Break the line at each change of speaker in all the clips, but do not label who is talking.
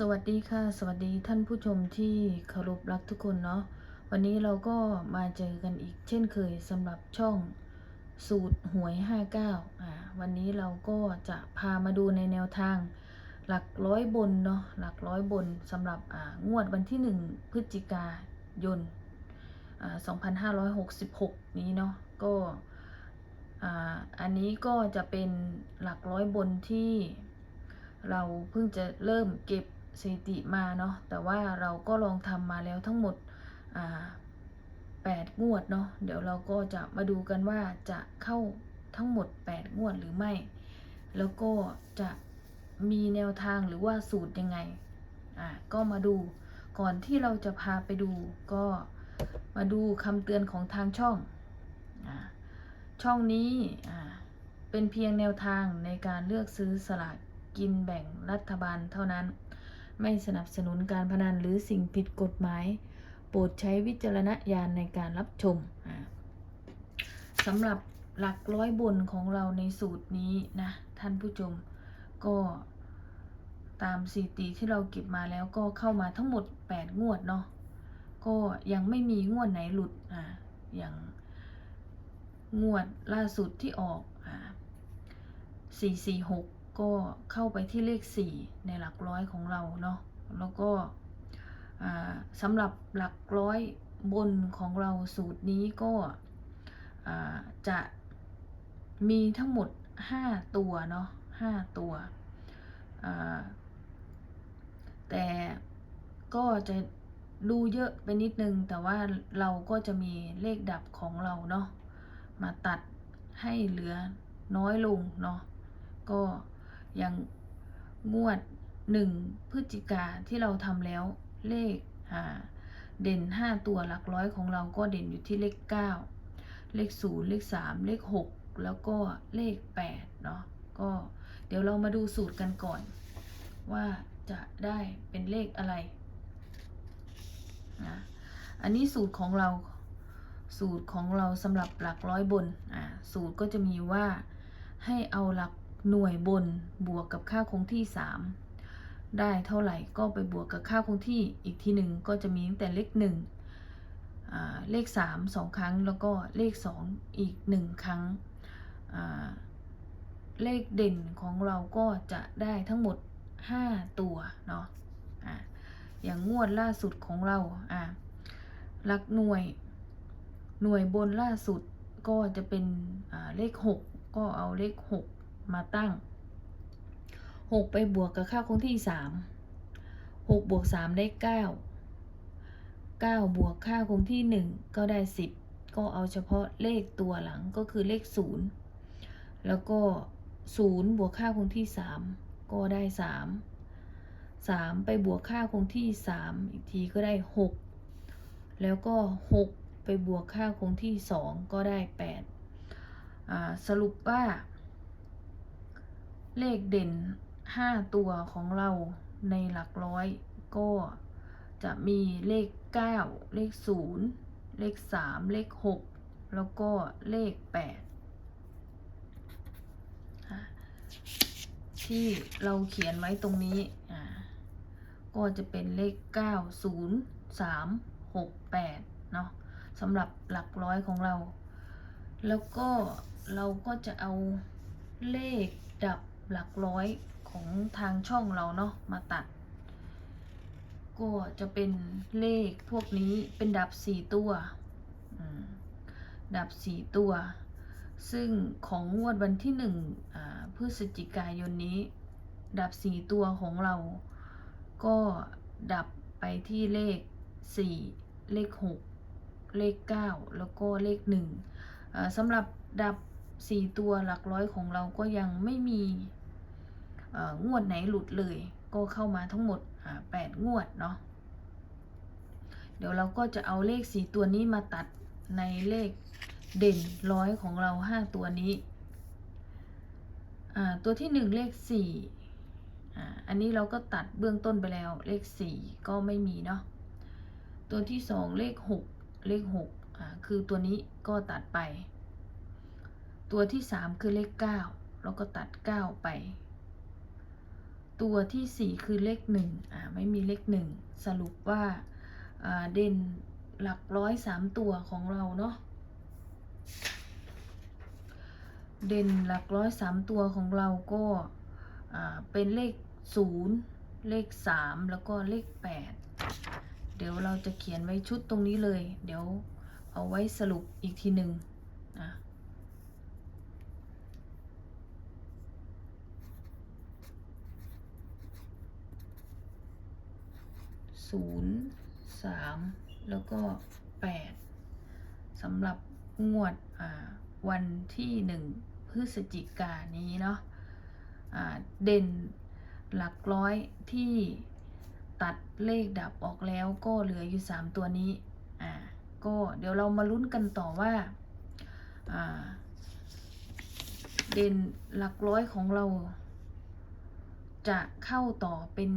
สวัสดีค่ะ สวัสดีท่านผู้ชมที่เคารพรักทุกคนเนาะวันนี้เราก็มาเจอกันอีกเช่นเคยสำหรับช่องสูตรหวย 59อ่าวันนี้เราก็จะพามาดูในแนวทาง หลักร้อยบนเนาะหลักร้อยบนสำหรับอ่างวดวันที่ 1 พฤศจิกายนอ่า2566 นี้เนาะก็อ่าอันนี้ก็จะเป็นหลักร้อยบนที่เราเพิ่งจะเริ่มเก็บ สถิติมาเนาะแต่ว่าเราก็ลองทำมาแล้วทั้งหมดอ่าแปดงวดเนาะเดี๋ยวเราก็จะมาดูกันว่าจะเข้าทั้งหมด 8 งวดหรือไม่ แล้วก็จะมีแนวทางหรือว่าสูตรยังไงอ่าก็มาดูก่อนที่เราจะพาไปดูก็มาดูคำเตือนของทางช่องอาช่องนี้อ่าเป็นเพียงแนวทางในการเลือกซื้อสลากกินแบ่งรัฐบาลเท่านั้น ไม่สนับสนุนการพนันหรือสิ่งผิดกฎหมาย โปรดใช้วิจารณญาณในการรับชมสำหรับหลักร้อยบนของเราในสูตรนี้นะท่านผู้ชมก็ตามสถิติที่เราเก็บมาแล้วก็เข้ามาทั้งหมด 8 งวดเนาะก็ยังไม่มีงวดไหนหลุดอ่าอย่างงวดล่าสุดที่ออกอ่า446 ก็เข้าไปที่เลข 4 ในหลักร้อยของเราเนาะแล้วก็สำหรับหลักร้อยบนของเราสูตรนี้ก็จะมีทั้งหมด 5 ตัวเนาะ5ตัว แต่ก็จะดูเยอะไปนิดนึง แต่ว่าเราก็จะมีเลขดับของเราเนาะมาตัดให้เหลือน้อยลงเนาะก็ อย่างงวด1พฤศจิกาที่เราทำแล้วเลขอ่าเด่น 5 ตัวหลักร้อยของเราก็เด่นอยู่ที่เลข 9 เลข 0 เลข 3 เลข 6 แล้วก็เลข 8 เนาะก็เดี๋ยวเรามาดูสูตรกันก่อน ว่าจะได้เป็นเลขอะไรนะอันนี้สูตรของเราสูตรของเราสำหรับหลักร้อยบนอ่าสูตรก็จะมีว่าให้เอาหลัก หน่วยบนบวกกับค่าคงที่ 3 ได้เท่าไหร่ก็ไปบวกกับค่าคงที่อีกทีหนึ่งก็จะมีตั้งแต่เลข1อ่าเลข 3 2 ครั้ง แล้วก็เลข 2 อีก 1 ครั้ง เลขเด่นของเราก็จะได้ทั้งหมด 5 ตัวเนาะอ่าอย่างงวดล่าสุดของเราอ่าหลักหน่วยหน่วยบนล่าสุดก็จะเป็นเลข 6 ก็เอาเลข 6 มาตั้ง 6 ไปบวกกับค่าคงที่ 3 6 บวก 3 ได้ 9 9 บวกค่าคงที่ 1 ก็ได้ 10 ก็เอาเฉพาะเลขตัวหลังก็คือเลข 0 แล้วก็ 0 บวกค่าคงที่ 3 ก็ได้ 3 3 ไปบวกค่าคงที่ 3 อีกทีก็ได้ 6 แล้วก็ 6 ไปบวกค่าคงที่ 2 ก็ได้ 8สรุปว่า เลขเด่น 5 ตัวของเราในหลักร้อย ก็จะมีเลข 9 เลข 0 เลข 3 เลข 6 แล้วก็เลข 8 ที่เราเขียนไว้ตรงนี้ก็จะเป็นเลข 9 0 3 6 8เนาะสำหรับหลักร้อยของเรา แล้วก็เราก็จะเอาเลขดับ หลักร้อยของทางช่องเราเนาะมาตัด ก็จะเป็นเลขพวกนี้เป็นดับสี่ตัวดับสี่ตัว ซึ่งของงวดวันที่หนึ่งพฤศจิกายนนี้ ดับสี่ตัวของเรา ก็ดับไปที่เลขสี่เลขหกเลขเก้าแล้วก็เลขหนึ่งสำหรับดับสี่ตัวหลักร้อยของเราก็ยังไม่มี งวดไหนหลุดเลย ก็เข้ามาทั้งหมดแปดงวดเนาะเดี๋ยวเราก็จะเอาเลขสี่ตัวนี้มาตัดในเลขเด่นร้อยของเราห้าตัวนี้ ตัวที่หนึ่งเลขสี่อ่าอันนี้เราก็ตัดเบื้องต้นไปแล้วเลขสี่ก็ไม่มีเนาะตัวที่สองเลขหกเลขหกอ่าคือตัวนี้ก็ตัดไป ตัวที่สามคือเลขเก้าเราก็ตัดเก้าไป ตัวที่สี่คือเลขหนึ่งอ่าไม่มีเลขหนึ่งสรุปว่าอ่าเด่นหลักร้อยสามตัวของเราเนาะเด่นหลักร้อยสามตัวของเราก็อ่าเป็นเลขศูนย์เลขสามแล้วก็เลขแปดเดี๋ยวเราจะเขียนไว้ชุดตรงนี้เลย เดี๋ยวเอาไว้สรุปอีกทีหนึ่งอะ ศูนย์สามแล้วก็แปดสำหรับงวดวันที่หนึ่งพฤศจิกายนนี้เนาะเด่นหลักร้อยที่ตัดเลขดับออกแล้วก็เหลืออยู่สามตัวนี้ อ่า ก็เดี๋ยวเรามาลุ้นกันต่อว่า อ่า เด่นหลักร้อยของเรา จะเข้าต่อเป็น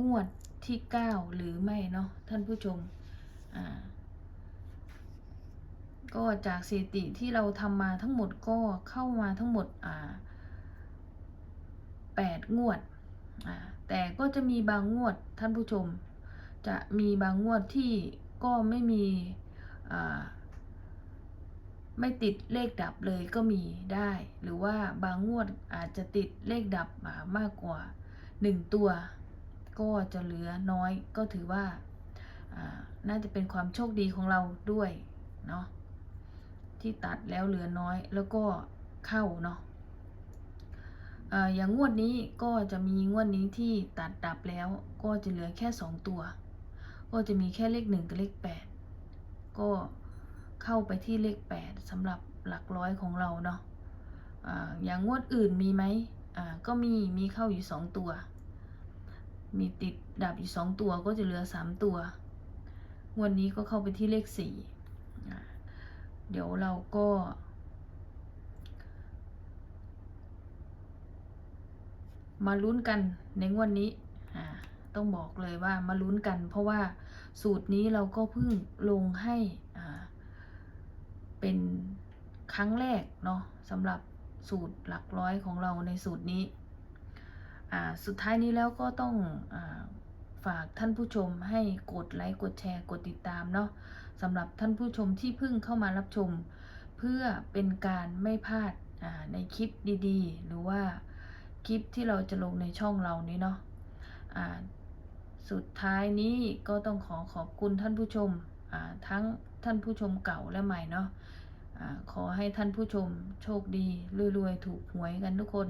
งวด ที่ 9 หรือไม่เนาะท่านผู้ชมอ่าก็จากสถิติที่เราทำมาทั้งหมดก็เข้ามาทั้งหมดอ่า8งวดอ่าแต่ก็จะมีบางงวดท่านผู้ชม จะมีบางงวดที่ก็ไม่มีอ่าไม่ติดเลขดับเลยก็มีได้ หรือว่าบางงวดอาจจะติดเลขดับมามากกว่า 1 ตัว ก็จะเหลือน้อยก็ถือว่าน่าจะเป็นความโชคดีของเราด้วยเนาะที่ตัดแล้วเหลือน้อยแล้วก็เข้าเนาะอย่างงวดนี้ก็จะมีงวดนี้ที่ตัดดับแล้วก็จะเหลือแค่ 2 ตัว ก็จะมีแค่เลขหนึ่งกับเลขแปดก็เข้าไปที่เลขแปดสำหรับหลักร้อยของเราเนาะอย่างงวดอื่นมีไหมก็มีมีเข้าอยู่สองตัว มีติดดับอยู่สองตัวก็จะเหลือสามตัว วันนี้ก็เข้าไปที่เลขสี่เดี๋ยวเราก็ มาลุ้นกันในงวดนนี้ต้องบอกเลยว่ามาลุ้นกัน เพราะว่าสูตรนี้เราก็เพิ่งลงให้เป็นครั้งแรกเนาะสำหรับสูตรหลักร้อยของเราในสูตรนี้ สุดท้ายนี้แล้วก็ต้องอฝากท่านผู้ชมให้กดไลค์กดแชร์กดติดตามเนาะสำหรับท่านผู้ชมที่เพิ่งเข้ามารับชม เพื่อเป็นการไม่พลาดในคลิปดีๆ หรือว่าคลิปที่เราจะลงในช่องเรานี้เนาะสุดท้ายนี้ก็ต้องขอขอบคุณท่านผู้ชมทั้งท่านผู้ชมเก่าและใหม่เนาะอ่าขอให้ท่านผู้ชมโชคดีรวยๆ ถูกหวยกันทุกคน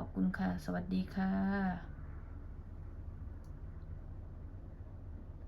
ขอบคุณค่ะ สวัสดีค่ะ